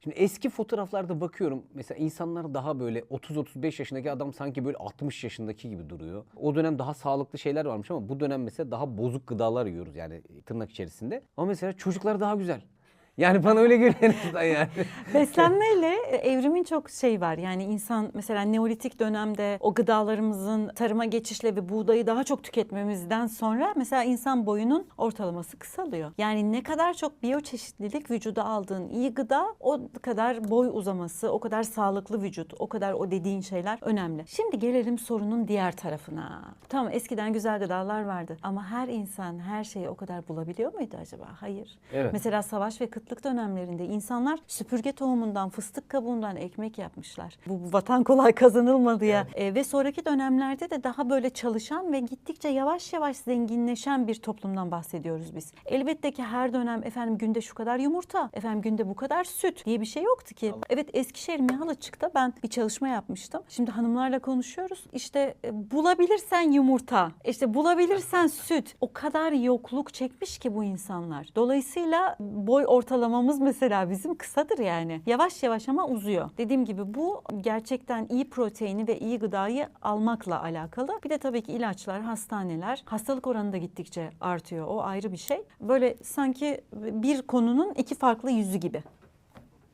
Şimdi eski fotoğraflarda bakıyorum mesela insanlar daha böyle 30-35 yaşındaki adam sanki böyle 60 yaşındaki gibi duruyor. O dönem daha sağlıklı şeyler varmış ama bu dönem mesela daha bozuk gıdalar yiyoruz yani tırnak içerisinde. Ama mesela çocuklar daha güzel. Yani bana öyle geliyor en azından yani. Beslenmeyle e, evrimin çok şey var. Yani insan mesela Neolitik dönemde o gıdalarımızın tarıma geçişle ve buğdayı daha çok tüketmemizden sonra mesela insan boyunun ortalaması kısalıyor. Yani ne kadar çok biyoçeşitlilik vücuda aldığın iyi gıda o kadar boy uzaması, o kadar sağlıklı vücut, o kadar o dediğin şeyler önemli. Şimdi gelelim sorunun diğer tarafına. Tamam eskiden güzel gıdalar vardı ama her insan her şeyi o kadar bulabiliyor muydu acaba? Hayır. Evet. Mesela savaş ve kıtlık dönemlerinde insanlar süpürge tohumundan, fıstık kabuğundan ekmek yapmışlar. Bu vatan kolay kazanılmadı ya. E, ve sonraki dönemlerde de daha böyle çalışan ve gittikçe yavaş yavaş zenginleşen bir toplumdan bahsediyoruz biz. Elbette ki her dönem efendim günde şu kadar yumurta, efendim günde bu kadar süt diye bir şey yoktu ki. Evet Eskişehir Mihalıçık'ta ben bir çalışma yapmıştım. Şimdi hanımlarla konuşuyoruz. İşte e, bulabilirsen yumurta, işte bulabilirsen süt. O kadar yokluk çekmiş ki bu insanlar. Dolayısıyla boy ortalamamız mesela bizim kısadır yani. Yavaş yavaş ama uzuyor. Dediğim gibi bu gerçekten iyi proteini ve iyi gıdayı almakla alakalı. Bir de tabii ki ilaçlar, hastaneler, hastalık oranı da gittikçe artıyor. O ayrı bir şey. Böyle sanki bir konunun iki farklı yüzü gibi.